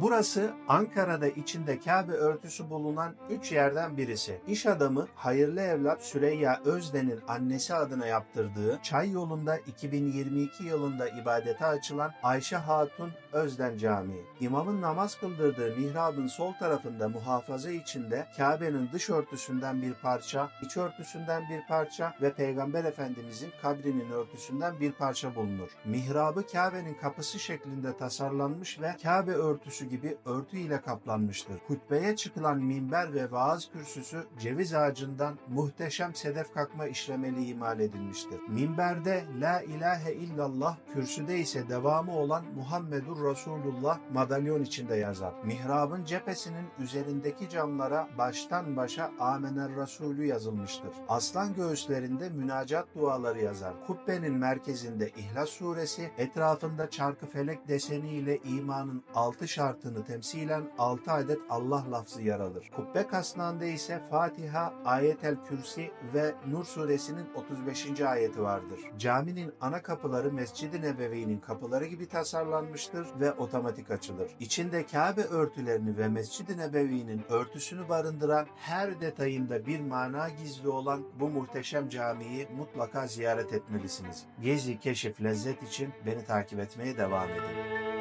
Burası Ankara'da içinde Kabe örtüsü bulunan üç yerden birisi. İş adamı hayırlı evlat Süreyya Özden'in annesi adına yaptırdığı Çay yolunda 2022 yılında ibadete açılan Ayşe Hatun Özden Camii. İmamın namaz kıldırdığı mihrabın sol tarafında muhafaza içinde Kabe'nin dış örtüsünden bir parça, iç örtüsünden bir parça ve Peygamber Efendimizin kabrinin örtüsünden bir parça bulunur. Mihrabı Kabe'nin kapısı şeklinde tasarlanmış ve Kabe örtüsü gibi örtü ile kaplanmıştır. Hutbeye çıkılan minber ve vaaz kürsüsü ceviz ağacından muhteşem sedef kakma işlemeli imal edilmiştir. Minberde La ilahe illallah, kürsüde ise devamı olan Muhammedur Resulullah madalyon içinde yazar. Mihrabın cephesinin üzerindeki camlara baştan başa Amener Resulü yazılmıştır. Aslan göğüslerinde münacat duaları yazar. Kubbenin merkezinde İhlas suresi, etrafında çarkı felek deseniyle imanın altı şartını temsilen altı adet Allah lafzı yer alır. Kubbe kasnağında ise Fatiha, Ayetel Kürsi ve Nur suresinin 35. ayeti vardır. Caminin ana kapıları Mescid-i Nebevi'nin kapıları gibi tasarlanmıştır ve otomatik açılır. İçinde Kabe örtülerini ve Mescid-i Nebevi'nin örtüsünü barındıran her detayında bir mana gizli olan bu muhteşem camiyi mutlaka ziyaret etmelisiniz. Gezi, keşif, lezzet için beni takip etmeye devam edin.